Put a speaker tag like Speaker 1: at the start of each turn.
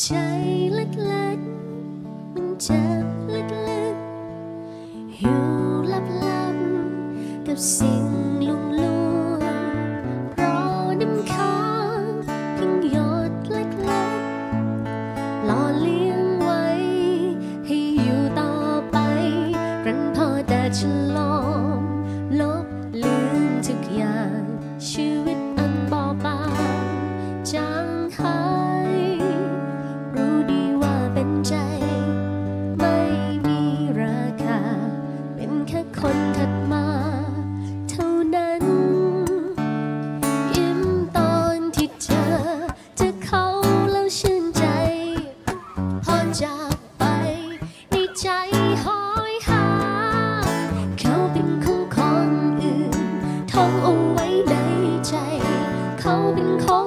Speaker 1: ใจเล็กๆ มันเจ็บลึกๆอยู่ลับๆ กับสิ่งลวงลวงเพราะน้ำค้างเพียงหยดเล็กๆหล่อเลี้ยงไว้ ให้อยู่ต่อไปรันพอแต่ฉัน คนถัดมา เท่านั้น ยิ้มตอนที่เจอจอเขาแล้วชื่นใจ พอจากไปในใจห้อยหา เขาเป็นของคนอื่นท่องเอาไว้ในใจ เขาเป็นของ